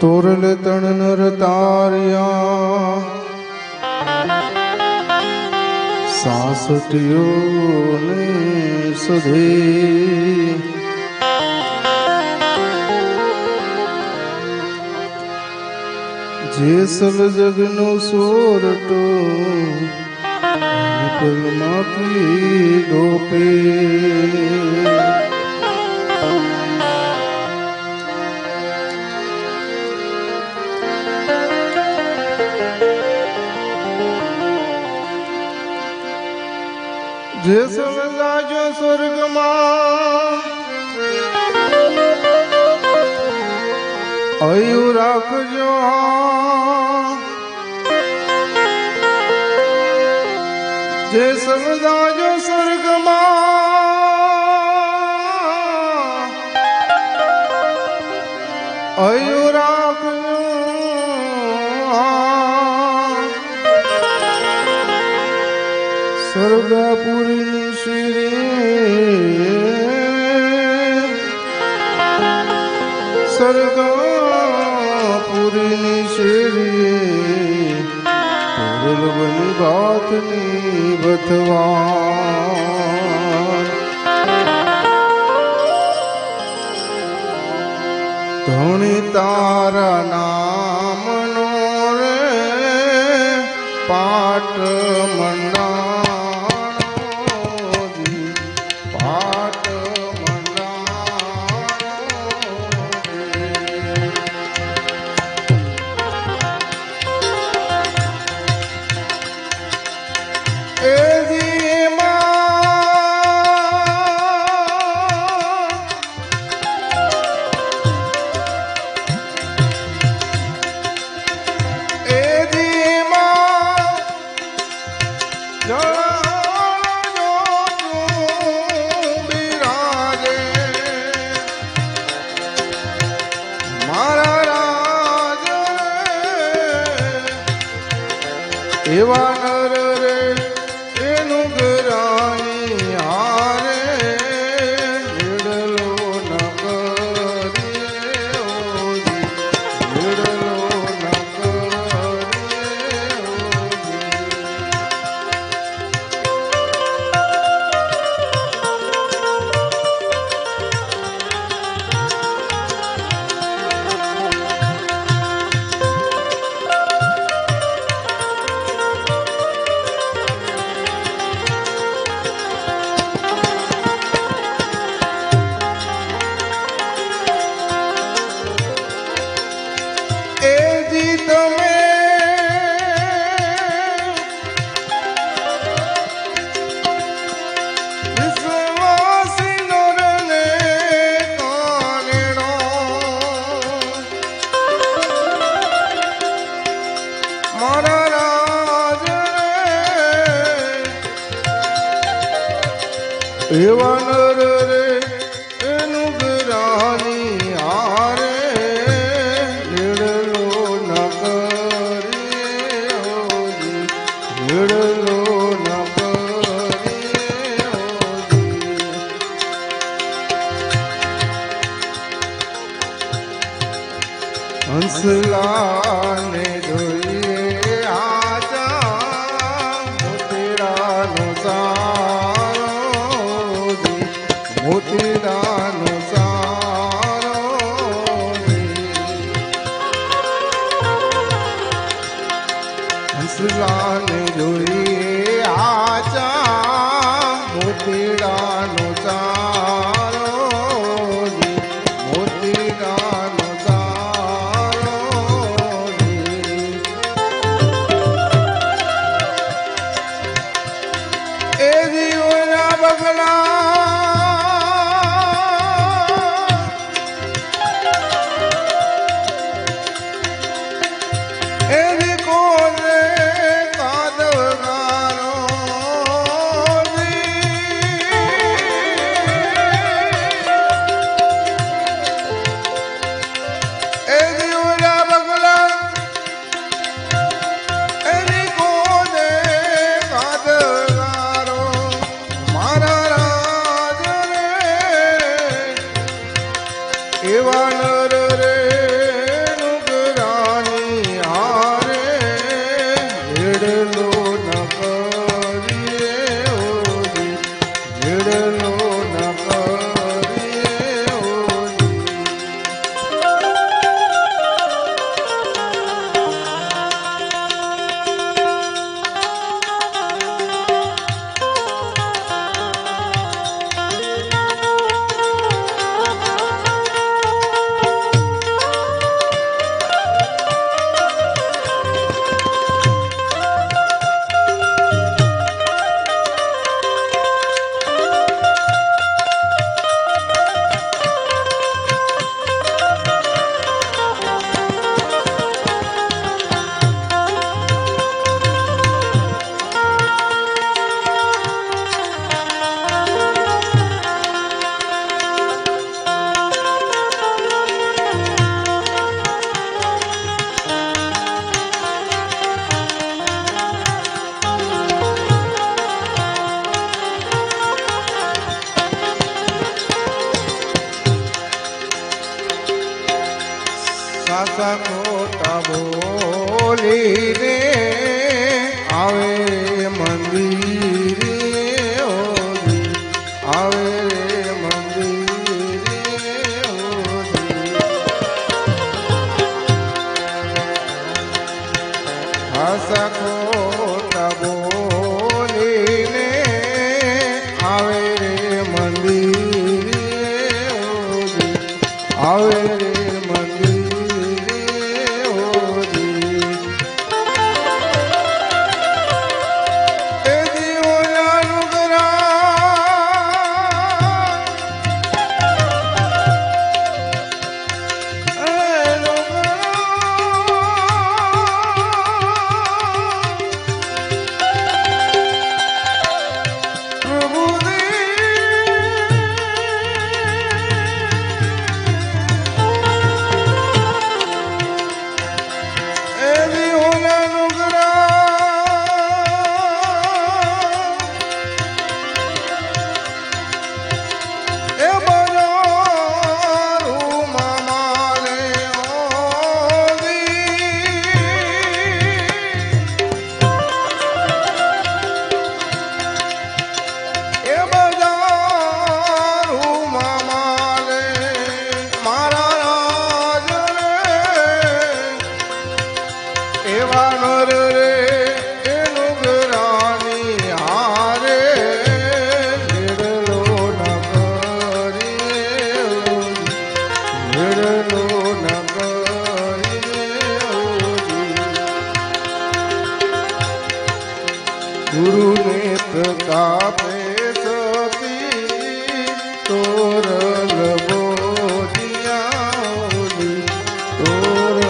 તોરલ તણ નર તાર્યા. સાસટીયો ને સુધે. જેસલ જગનો સોરટો નિકલમાં કી ડોપે. જે સમજાજો સ્વર્ગમાં અયું રાખજો જે સમજાજો સ્વર્ગમાં સ્વર્ગપુરી શ્રી સ્વર્ગપુરી શ્રી પૂર્વની વાતની બથવા. ધણી તારા નામનો રે પાટ મંડાણો એવા નર રે એનું ગ્રાની હારે નિડલો ન ઓજી નિડલો હંસલાને વ્યાસ ખોટા બોલી રે આવે મંદિર આવે સખો ગુરુને પ્રતાપે સતી તોરલ બોલિયાઓની તોરલ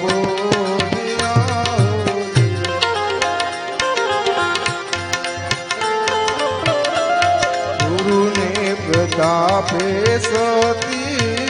બોલિયાઓની ગુરુને પ્રતાપે સતી